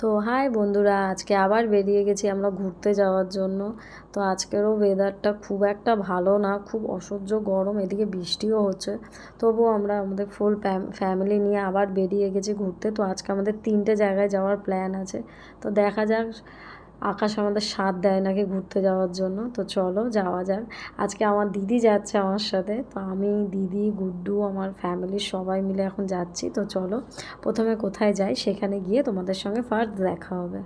তো হাই বন্ধুরা, আজকে আবার বেরিয়ে গেছি আমরা ঘুরতে যাওয়ার জন্য। তো আজকেরও ওয়েদারটা খুব একটা ভালো না, খুব অসহ্য গরম, এদিকে বৃষ্টিও হচ্ছে। তবুও আমরা আমাদের ফুল ফ্যামিলি নিয়ে আবার বেরিয়ে গেছি ঘুরতে। তো আজকে আমাদের তিনটে জায়গায় যাওয়ার প্ল্যান আছে। তো দেখা যাক আকাশ আমাদের সাথ দেয় নাকি ঘুরতে যাওয়ার জন্য? তো চলো, যাওয়া যাক। আজকে আমার দিদি যাচ্ছে আমার সাথে। তো আমি, দিদি, গুড্ডু, আমার ফ্যামিলির সবাই মিলে এখন যাচ্ছি। তো চলো, প্রথমে কোথায় যাই? সেখানে গিয়ে তোমাদের সঙ্গে ফার্স্ট দেখা হবে।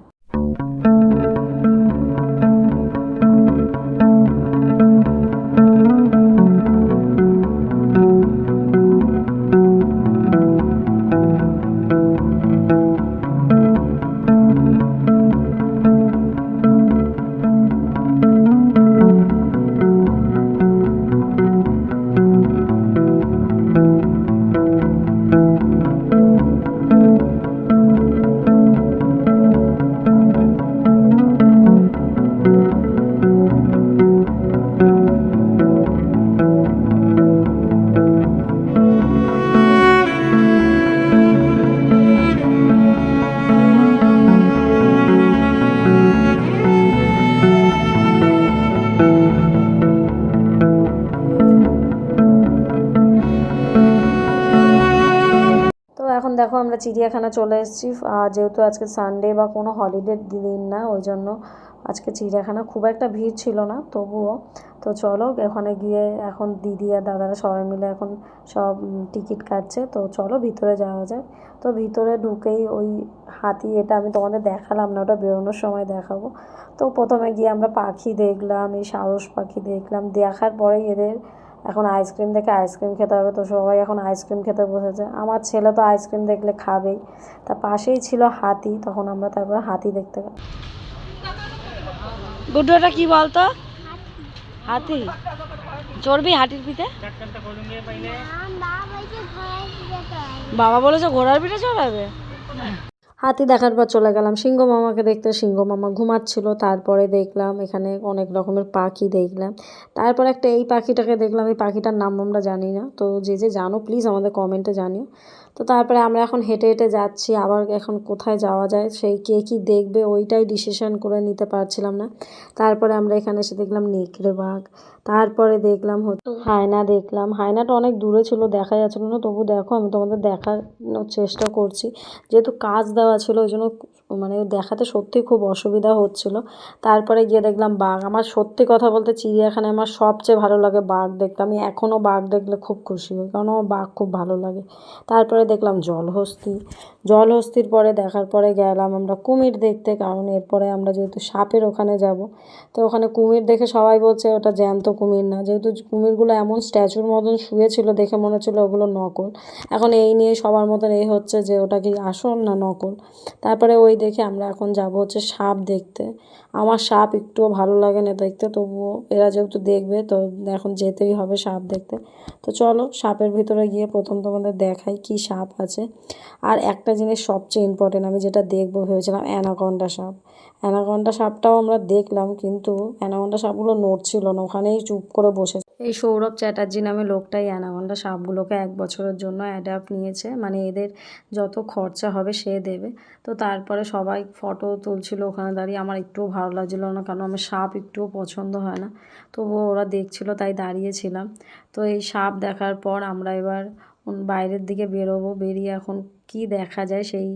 দেখো আমরা চিড়িয়াখানা চলে এসেছি। যেহেতু আজকে সানডে বা কোনো হলিডে দিন না, ওই জন্য আজকে চিড়িয়াখানা খুব একটা ভিড় ছিল না, তবুও। তো চলো, ওখানে গিয়ে এখন দিদি আর দাদারা সবাই মিলে এখন সব টিকিট কাটছে। তো চলো, ভিতরে যাওয়া যায় তো ভিতরে ঢুকেই ওই হাতি, এটা আমি তোমাদের দেখালাম না, ওটা বেরোনোর সময় দেখাবো। তো প্রথমে গিয়ে আমরা পাখি দেখলাম, এই সারস পাখি দেখলাম। দেখার পরেই এদের এখন আইসক্রিম দেখে আইসক্রিম খেতে হবে তো সবাই এখন আইসক্রিম খেতে বসেছে। আমার ছেলে তো আইসক্রিম দেখলে খাবেই। তার পাশেই ছিল হাতি তখন আমরা তারপরে হাতি দেখতে গেলাম। গুড্ডুটা কি বলতো? হাতি। চড়বি হাতির পিঠে? বাবা বলেছে ঘোড়ার পিঠে চড়াবে? হাতি দেখার পর চলে গেলাম। সিংহ মামাকে দেখতে সিংহ মামা ঘুমাচ্ছিল। তারপরে দেখলাম এখানে অনেক রকমের পাখি দেখলাম। তারপর একটা এই পাখিটাকে দেখলাম। এই পাখিটার নাম আমরা জানি না। তো যে যে জানো প্লিজ আমাদের কমেন্টে জানিও। তো তারপরে আমরা এখন হেঁটে হেঁটে যাচ্ছি, আবার এখন কোথায় যাওয়া যায় সেই কে কী দেখবে ওইটাই ডিসিশন করে নিতে পারছিলাম না। তারপরে আমরা এখানে এসে দেখলাম নেকড়ে বাঘ, তারপরে দেখলাম হচ্ছে হায়না দেখলাম। হায়নাটা অনেক দূরে ছিল, দেখা যাচ্ছিল না, তবু দেখো আমি তোমাদের দেখানোর চেষ্টা করছি। যেহেতু কাজ দেওয়া ছিল, ওই জন্য মানে দেখাতে সত্যি খুব অসুবিধা হচ্ছিল। তারপরে গিয়ে দেখলাম বাঘ। আমার সত্যি কথা বলতে চিড়িয়াখানায় আমার সবচেয়ে ভালো লাগে বাঘ দেখতে। আমি এখনও বাঘ দেখলে খুব খুশি হই কারণ আমার বাঘ খুব ভালো লাগে। তারপরে দেখলাম জলহস্তি। জলহস্তির পরে দেখার পরে গেলাম আমরা কুমির দেখতে, কারণ এরপরে আমরা যেহেতু সাপের ওখানে যাব, তো ওখানে কুমির দেখে সবাই বলছে ওটা জ্যান্ত কুমির না। যেহেতু কুমিরগুলো এমন স্ট্যাচুর মতন শুয়েছিল দেখে মনে হচ্ছিল ওগুলো নকল। এখন এই নিয়ে সবার মতন এই হচ্ছে যে ওটা কি আসল না নকল? তারপরে ওই দেখে আমরা এখন যাব হচ্ছে সাপ দেখতে। আমার সাপ একটুও ভালো লাগে না দেখতে, তবুও এরা যেহেতু দেখবে, তো এখন যেতেই হবে সাপ দেখতে। তো চলো সাপের ভিতরে গিয়ে প্রথম তোমাদের দেখাই কি সাপ আছে। আর একটা জিনিস সবচেয়ে ইম্পর্টেন্ট আমি যেটা দেখব ভেবেছিলাম অ্যানাকন্ডা সাপ। অ্যানাকন্ডা সাপটাও আমরা দেখলাম, কিন্তু অ্যানাকন্ডা সাপগুলো নড়ছিল না, ওখানেই চুপ করে বসে এই সৌরভ চ্যাটার্জি নামে লোকটাই অ্যানাকন্ডা সাপগুলোকে এক বছরের জন্য অ্যাডাপ্ট নিয়েছে। মানে এদের যত খরচা হবে সে দেবে। তো তারপরে সবাই ফটো তুলছিল ওখানে দাঁড়িয়ে। আমার একটুও ভালো লাগছিল না কারণ আমার সাপ একটুও পছন্দ হয় না। তবুও ওরা দেখছিল তাই দাঁড়িয়েছিলাম। তো এই সাপ দেখার পর আমরা এবার বাইরের দিকে বেরোবো। বেরিয়ে এখন কি দেখা যায় সেই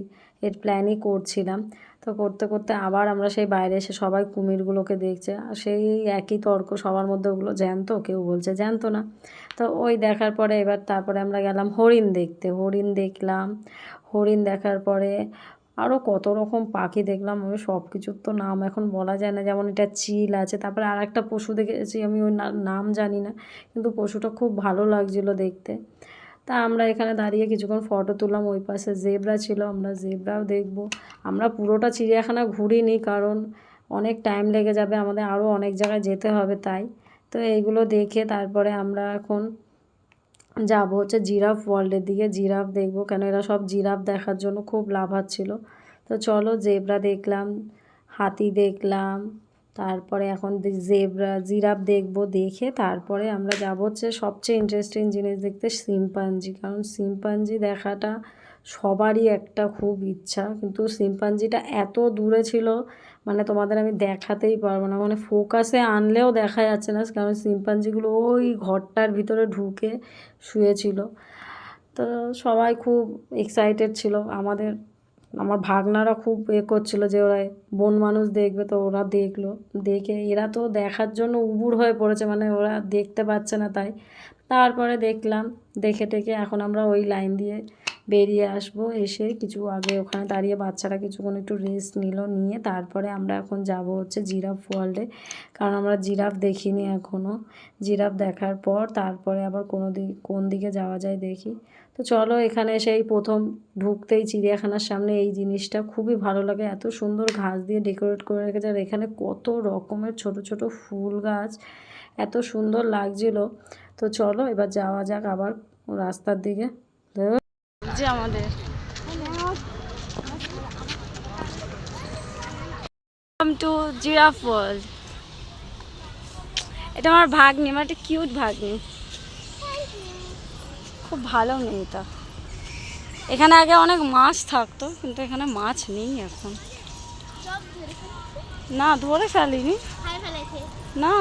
এর প্ল্যানই করছিলাম। তো করতে করতে আবার আমরা সেই বাইরে এসে সবাই কুমিরগুলোকে দেখছে। আর সেই একই তর্ক সবার মধ্যে ওগুলো জ্যান্ত, কেউ বলছে জ্যান্ত না। তো ওই দেখার পরে এবার তারপরে আমরা গেলাম হরিণ দেখতে। হরিণ দেখলাম। হরিণ দেখার পরে আরও কত রকম পাখি দেখলাম। আমি সব কিছুর তো নাম এখন বলা যায় না। যেমন এটা চিল আছে, তারপরে আর একটা পশু দেখেছি, আমি ওই নাম জানি না, কিন্তু পশুটা খুব ভালো লাগছিল দেখতে। তা আমরা এখানে দাঁড়িয়ে কিছুক্ষণ ফটো তুললাম, ওই পাশে জেবরা ছিল, আমরা জেবরাও দেখব। আমরা পুরোটা চিড়িয়াখানা ঘুরিনি, কারণ অনেক টাইম লেগে যাবে, আমাদের আরও অনেক জায়গায় যেতে হবে তাই। তো এইগুলো দেখে তারপরে আমরা এখন যাব হচ্ছে জিরাফ ওয়ার্ল্ডের দিকে। জিরাফ দেখব, কেন এরা সব জিরাফ দেখার জন্য খুব লাভাচ্ছিল তো চলো জেবরা দেখলাম, হাতি দেখলাম তারপরে এখন জেবরা, জিরাফ দেখব, দেখে তারপরে আমরা যাব হচ্ছে সবচেয়ে ইন্টারেস্টিং জিনিস দেখতে শিম্পাঞ্জি। কারণ শিম্পাঞ্জি দেখাটা সবারই একটা খুব ইচ্ছা, কিন্তু সিম্পাঞ্জিটা এত দূরে ছিল মানে তোমাদের আমি দেখাতেই পারব না। মানে ফোকাসে আনলেও দেখা যাচ্ছে না, কারণ শিম্পাঞ্জিগুলো ওই ঘরটার ভিতরে ঢুকে শুয়েছিল। তো সবাই খুব এক্সাইটেড ছিল, আমাদের আমার ভাগনারা খুব এ করছিল যে ওরা বন মানুষ দেখবে তো ওরা দেখল। দেখে এরা তো দেখার জন্য উবুর হয়ে পড়েছে মানে ওরা দেখতে পাচ্ছে না তাই। তারপরে দেখলাম, দেখে টেকে এখন আমরা ওই লাইন দিয়ে বেরিয়ে আসব। এসে কিছু আগে ওখানে দাঁড়িয়ে বাচ্চারা কিছুক্ষণ একটু রেস্ট নিল, নিয়ে তারপরে আমরা এখন যাব হচ্ছে জিরাফ ওয়ার্ল্ডে কারণ আমরা জিরাফ দেখিনি এখনও জিরাফ দেখার পর তারপরে আবার কোনো দিক কোন দিকে যাওয়া যায় দেখি। তো চলো এখানে সেই প্রথম ঢুকতেই চিড়িয়াখানার সামনে এই জিনিসটা খুবই ভালো লাগে। এত সুন্দর ঘাস দিয়ে ডেকোরেট করে রেখেছে আর এখানে কত রকমের ছোট ছোট ফুল গাছ, এত সুন্দর লাগছিল। তো চলো এবার যাওয়া যাক আবার রাস্তার দিকে। আমাদের। এটা আমার ভাগ্নি আমার একটা কিউট ভাগ্নি। খুব ভালো মেয়েটা এখানে আগে অনেক মাছ থাকতো, কিন্তু এখানে মাছ নেই এখন। না, ধরে ফেলিনি। না,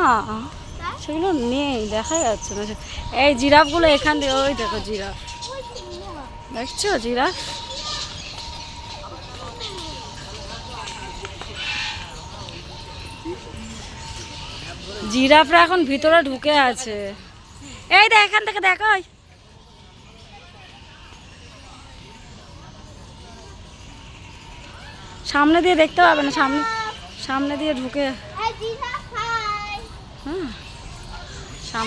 সেগুলো নেই, দেখা যাচ্ছে না। এই জিরাফগুলো এখান দিয়ে, ওই দেখো জিরাফ। দেখছ জিরাফ? জিরাফরা এখন ভিতরে ঢুকে আছে। এই দেখ, এখান থেকে দেখো সামনে দিয়ে দেখতে পাবে না সামনে সামনে দিয়ে ঢুকে। হ্যাঁ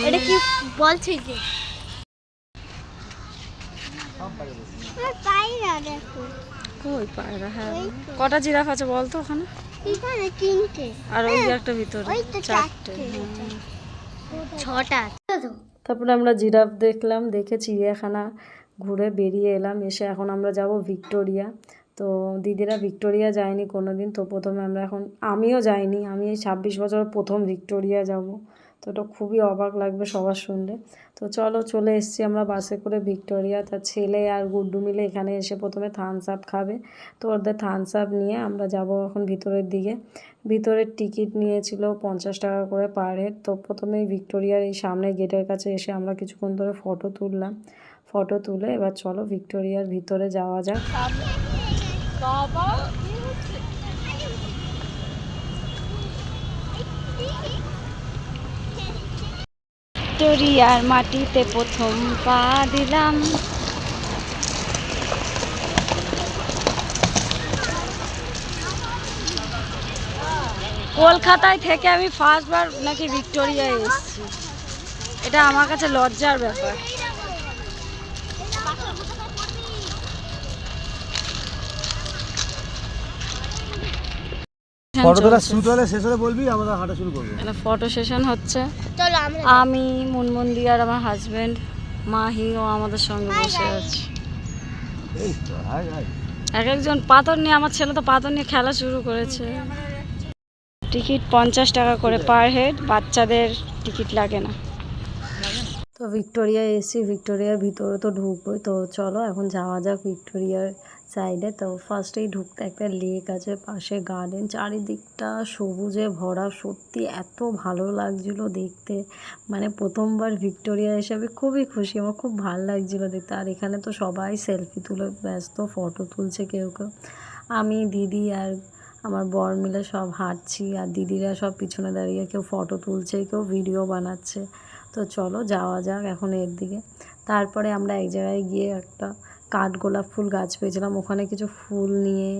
এটা কি বলছে যে? কই পায়রা হ্যাঁ। কটা জিরাফ আছে বলতো ওখানে? তিনটে। আর ওই একটা ভিতরে ওই চারটে। চারটে। ছটা তারপরে আমরা জিরাফ দেখলাম দেখে চিড়িয়াখানা ঘুরে বেরিয়ে এলাম এসে এখন আমরা যাব ভিক্টোরিয়া। তো দিদিরা ভিক্টোরিয়া যায়নি কোনো দিন তো প্রথমে আমরা এখন, আমিও যাইনি। আমি এই ছাব্বিশ বছর প্রথম ভিক্টোরিয়া যাব। তো ওটা খুবই অবাক লাগবে সবার শুনলে। তো চলো, চলে এসেছি আমরা বাসে করে ভিক্টোরিয়া। তার ছেলে আর গুড্ডু মিলে এখানে এসে প্রথমে থামস আপ খাবে। তো ওদের থামস আপ নিয়ে আমরা যাব এখন ভিতরের দিকে। ভিতরের টিকিট নিয়েছিল পঞ্চাশ টাকা করে পার হেড। তো প্রথমেই ভিক্টোরিয়ার এই সামনে গেটের কাছে এসে আমরা কিছুক্ষণ ধরে ফটো তুললাম। ফটো তুলে এবার চলো ভিক্টোরিয়ার ভিতরে যাওয়া যাক। ভিক্টোরিয়ার মাটিতে প্রথম পা দিলাম। কলকাতায় থেকে আমি ফার্স্টবার নাকি ভিক্টোরিয়ায় এসেছি। এটা আমার কাছে লজ্জার ব্যাপার। ফটো তোলা শুট হলে শেষ হলে বলবি? আমরা হাঁটা শুরু করব। এখানে ফটো সেশন হচ্ছে। চলো আমরা আমি মুনমুন্দি আর আমার হাজবেন্ড মাহি ও আমাদের সঙ্গে বসে আছে। এক একজন পাথর নিয়ে আমার ছেলে তো পাথর নিয়ে খেলা শুরু করেছে। টিকিট পঞ্চাশ টাকা করে পার হেড বাচ্চাদের টিকিট লাগে না। তো ভিক্টোরিয়া এসি ভিক্টোরিয়ার ভিতরে তো ঢুকবোই। তো চলো এখন যাওয়া যাক ভিক্টোরিয়ার সাইডে তো ফার্স্টেই ঢুকতে একটা লেক আছে, পাশে গার্ডেন চারিদিকটা সবুজে ভরা। সত্যি এত ভালো লাগছিল দেখতে। মানে প্রথমবার ভিক্টোরিয়া আমি খুবই খুশি। আমার খুব ভালো লাগছিল দেখতে। আর এখানে তো সবাই সেলফি তুলে ব্যস্ত ফটো তুলছে কেউ কেউ। আমি, দিদি আর আমার বর মিলে সব হাঁটছি। আর দিদিরা সব পিছনে দাঁড়িয়ে কেউ ফটো তুলছে, কেউ ভিডিও বানাচ্ছে। তো চলো যাওয়া যাক এখন এর দিকে। তারপরে আমরা এক জায়গায় গিয়ে একটা কাঠগোলাপ ফুল গাছ পেয়েছিলাম। ওখানে কিছু ফুল নিয়ে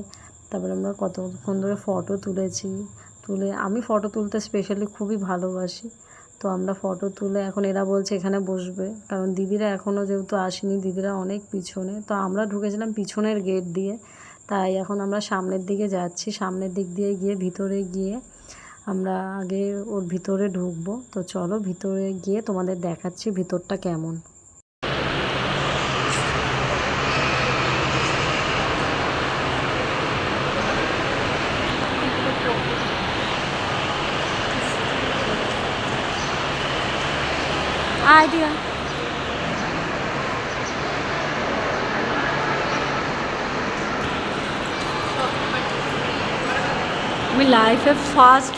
তারপরে আমরা কতক্ষণ ধরে ফটো তুলেছি। তুলে আমি ফটো তুলতে স্পেশালি খুবই ভালোবাসি। তো আমরা ফটো তুলে এখন এরা বলছে এখানে বসবে। কারণ দিদিরা এখনও যেহেতু আসেনি, দিদিরা অনেক পিছনে। তো আমরা ঢুকেছিলাম পিছনের গেট দিয়ে। তাই এখন আমরা সামনের দিকে যাচ্ছি। সামনের দিক দিয়ে গিয়ে ভিতরে গিয়ে আমরা আগে ওর ভিতরে ঢুকবো। তো চলো ভিতরে গিয়ে তোমাদের দেখাচ্ছি ভিতরটা কেমন। আয় দিয়া আমি লাইফে ফার্স্ট ঢুকলাম ফার্স্ট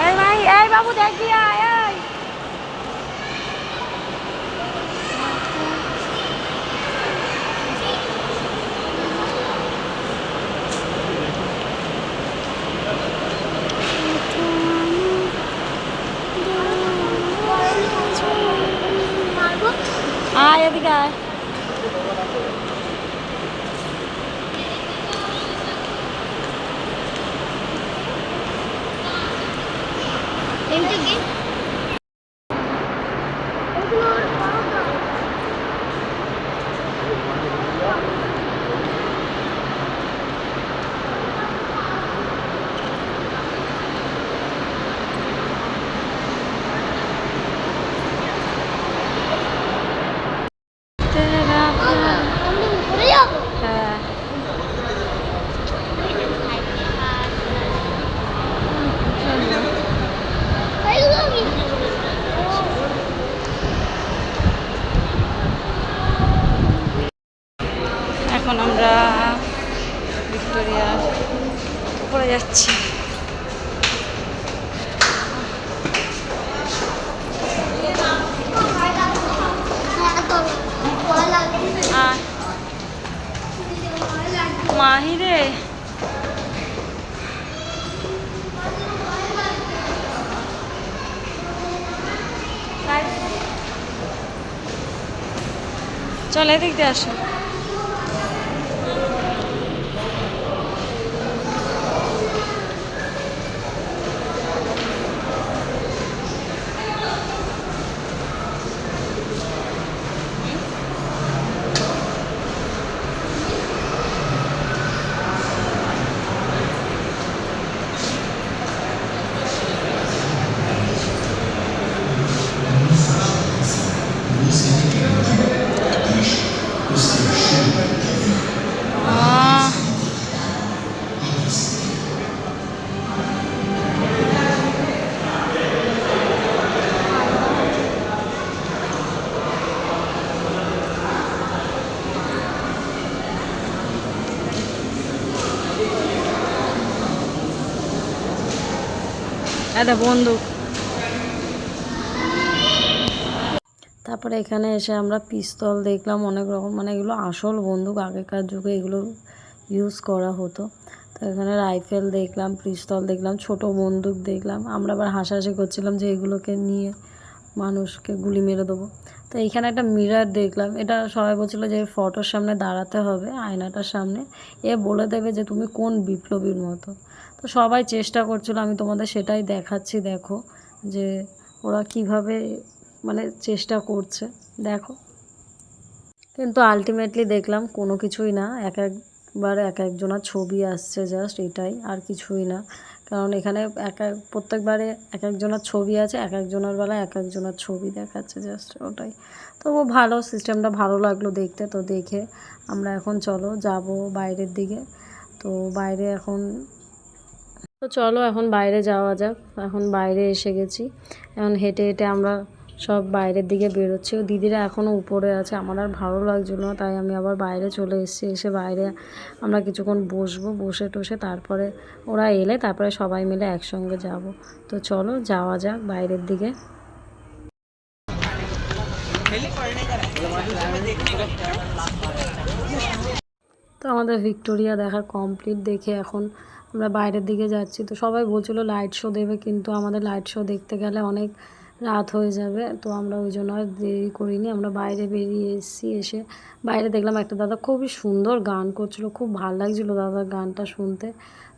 এই ভাই এই বাবু দেখবি আয় আয় মারবো আয় এদিকে আয় এইটা কি আমি উপরে যাব হ্যাঁ এইগুলো কি এখন আমরা ভিক্টোরিয়ার উপরে যাচ্ছি। আর চল এদিক দিয়ে আসো। একটা বন্দুক। তারপরে এখানে এসে আমরা পিস্তল দেখলাম, অনেক রকম মানে এগুলো আসল বন্দুক, আগেকার যুগে এগুলো ইউজ করা হতো। তো এখানে রাইফেল দেখলাম, পিস্তল দেখলাম, ছোট বন্দুক দেখলাম। আমরা আবার হাসাহাসি করছিলাম যে এগুলোকে নিয়ে মানুষকে গুলি মেরে দেবো। তো এইখানে একটা মিরার দেখলাম, এটা সবাই বলছিল যে ফটোর সামনে দাঁড়াতে হবে, আয়নাটার সামনে। এ বলে দেবে যে তুমি কোন বিপ্লবীর মতো। তো সবাই চেষ্টা করছিল, আমি তোমাদের সেটাই দেখাচ্ছি, দেখো যে ওরা কীভাবে মানে চেষ্টা করছে, দেখো। কিন্তু আলটিমেটলি দেখলাম কোনো কিছুই না, এক একবার এক একজনার ছবি আসছে জাস্ট এটাই, আর কিছুই না। কারণ এখানে এক এক, প্রত্যেকবারে এক একজনের ছবি আছে, এক একজনের বেলায় এক একজনের ছবি দেখাচ্ছে জাস্ট ওটাই। তবু ভালো সিস্টেমটা ভালো লাগল দেখতে, তো দেখে আমরা এখন চলো, যাব বাইরের দিকে। তো বাইরে এখন তো চলো এখন বাইরে যাওয়া যাক। এখন বাইরে এসে গেছি। এখন হেঁটে হেঁটে আমরা সব বাইরের দিকে বেরোচ্ছি। ও দিদিরা এখনও উপরে আছে। আমার আর ভালো লাগছিল না, তাই আমি আবার বাইরে চলে এসেছি। এসে বাইরে আমরা কিছুক্ষণ বসবো, বসে টসে তারপরে ওরা এলে তারপরে সবাই মিলে একসঙ্গে যাব। তো চলো যাওয়া যাক বাইরের দিকে। তো আমাদের ভিক্টোরিয়া দেখা কমপ্লিট দেখে এখন আমরা বাইরের দিকে যাচ্ছি, তো সবাই বলছিল লাইট শো দেবে, কিন্তু আমাদের লাইট শো দেখতে গেলে অনেক রাত হয়ে যাবে, তো আমরা ওই জন্য আর দেরি করিনি। আমরা বাইরে বেরিয়ে এসেছি, এসে বাইরে দেখলাম একটা দাদা খুবই সুন্দর গান করছিল, খুব ভালো লাগছিল দাদার গানটা শুনতে।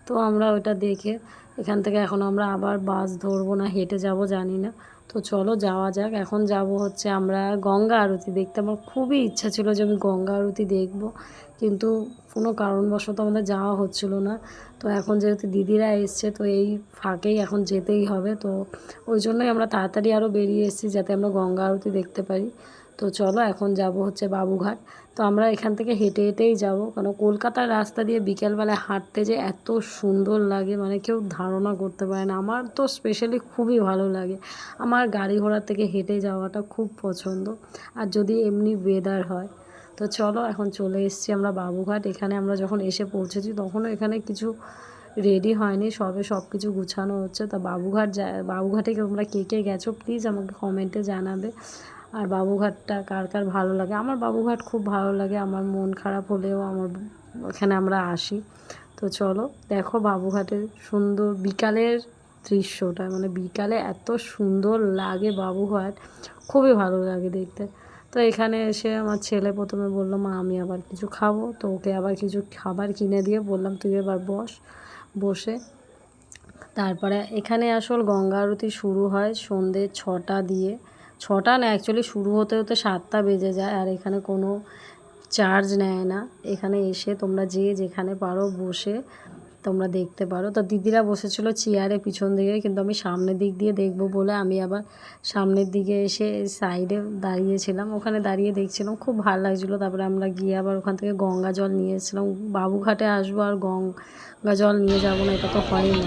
তো আমরা ওইটা দেখে এখান থেকে এখন আমরা আবার বাস ধরবো না, হেঁটে যাব, জানি না। তো চলো যাওয়া যাক, এখন যাব হচ্ছে আমরা গঙ্গা আরতি দেখতে। আমার খুবই ইচ্ছা ছিল যে আমি গঙ্গা আরতি দেখব। কিন্তু কোনো কারণবশত আমাদের যাওয়া হচ্ছিল না। তো এখন যেহেতু দিদিরা এসছে, তো এই ফাঁকেই এখন যেতেই হবে। তো ওই জন্যই আমরা তাড়াতাড়ি আরও বেরিয়ে এসেছি যাতে আমরা গঙ্গা আরতি দেখতে পারি। তো চলো এখন যাব হচ্ছে বাবুঘাট। তো আমরা এখান থেকে হেঁটে হেঁটেই যাব। কারণ কলকাতার রাস্তা দিয়ে বিকেলবেলায় হাঁটতে যে এত সুন্দর লাগে মানে কেউ ধারণা করতে পারে না। আমার তো স্পেশালি খুবই ভালো লাগে। আমার গাড়ি ঘোড়া থেকে হেঁটে যাওয়াটা খুব পছন্দ। আর যদি এমনি ওয়েদার হয় তো চলো, এখন চলে এসেছি আমরা বাবুঘাট। এখানে আমরা যখন এসে পৌঁছেছি তখনও এখানে কিছু রেডি হয়নি, সবে সব কিছু গুছানো হচ্ছে। তা বাবুঘাট যা, বাবুঘাটে তোমরা কে কে গেছো? প্লিজ আমাকে কমেন্টে জানাবে। আর বাবুঘাটটা কার কার ভালো লাগে? আমার বাবুঘাট খুব ভালো লাগে, আমার মন খারাপ হলেও আমার এখানে আমরা আসি। তো চলো, দেখো বাবুঘাটের সুন্দর বিকালের দৃশ্যটা। মানে বিকালে এত সুন্দর লাগে বাবুঘাট। খুবই ভালো লাগে দেখতে। তো এখানে এসে আমার ছেলে প্রথমে বলল, মা, আমি আবার কিছু খাব। তো ওকে আবার কিছু খাবার কিনে দিয়ে বললাম, তুই এবার বস। বসে তারপরে এখানে আসল গঙ্গা আরতি শুরু হয় সন্ধ্যে ছটা দিয়ে। ছটা না অ্যাকচুয়ালি শুরু হতে হতে সাতটা বেজে যায় আর এখানে কোনো চার্জ নেয় না। এখানে এসে তোমরা যে যেখানে পারো বসে তোমরা দেখতে পারো। তো দিদিরা বসেছিল চেয়ারে পিছন দিকে কিন্তু আমি সামনের দিক দিয়ে দেখব বলে আমি আবার সামনের দিকে এসে সাইডে দাঁড়িয়েছিলাম। ওখানে দাঁড়িয়ে দেখছিলাম খুব ভালো লাগছিল। তারপরে আমরা গিয়ে আবার ওখান থেকে গঙ্গা জল নিয়ে এসেছিলাম। বাবুঘাটে আসব আর গঙ্গা জল নিয়ে যাব না এটা তো হয় না।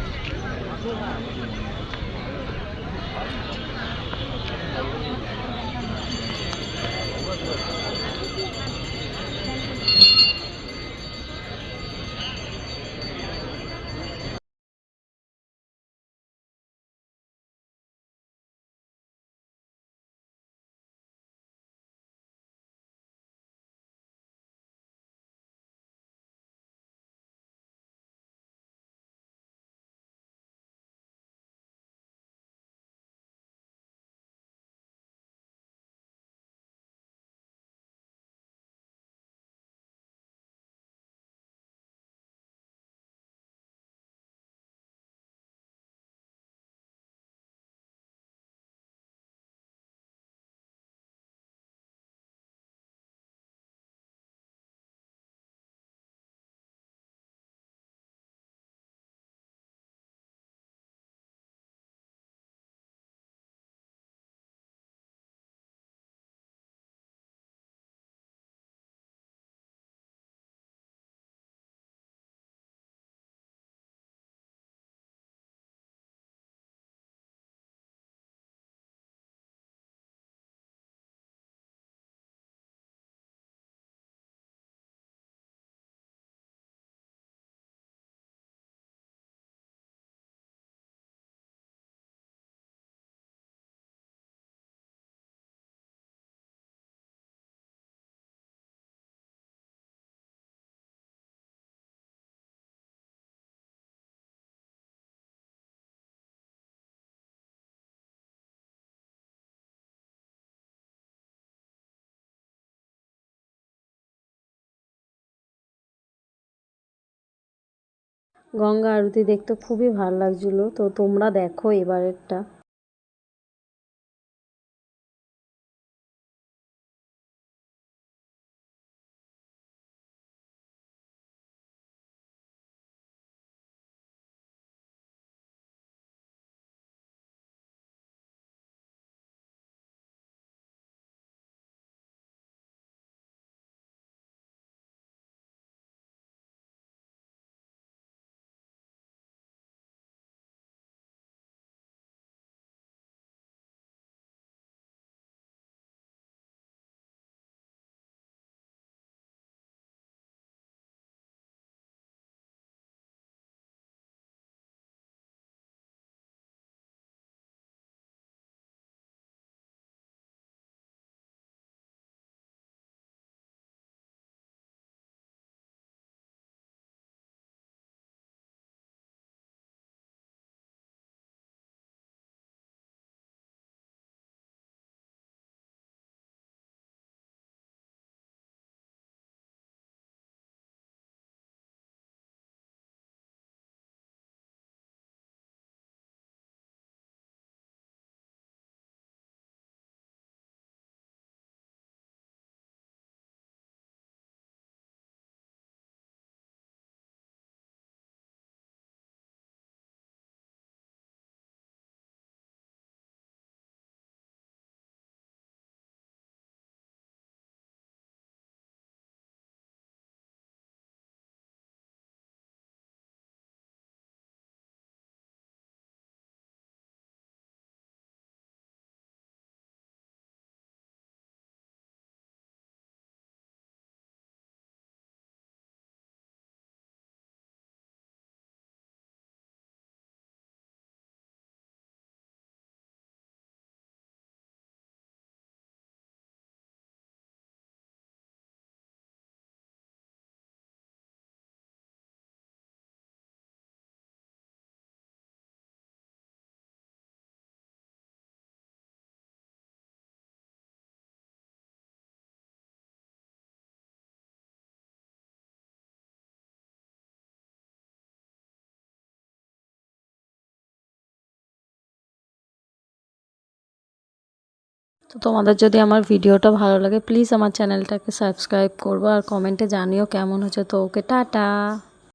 গঙ্গা আরতি দেখতে খুবই ভালো লাগছিল। তো তোমরা দেখো এবারেরটা। তো তোমাদের যদি আমার ভিডিওটা ভালো লাগে প্লিজ আমার চ্যানেলটাকে সাবস্ক্রাইব করব আর কমেন্টে জানিও কেমন হচ্ছে তো ওকে, টাটা।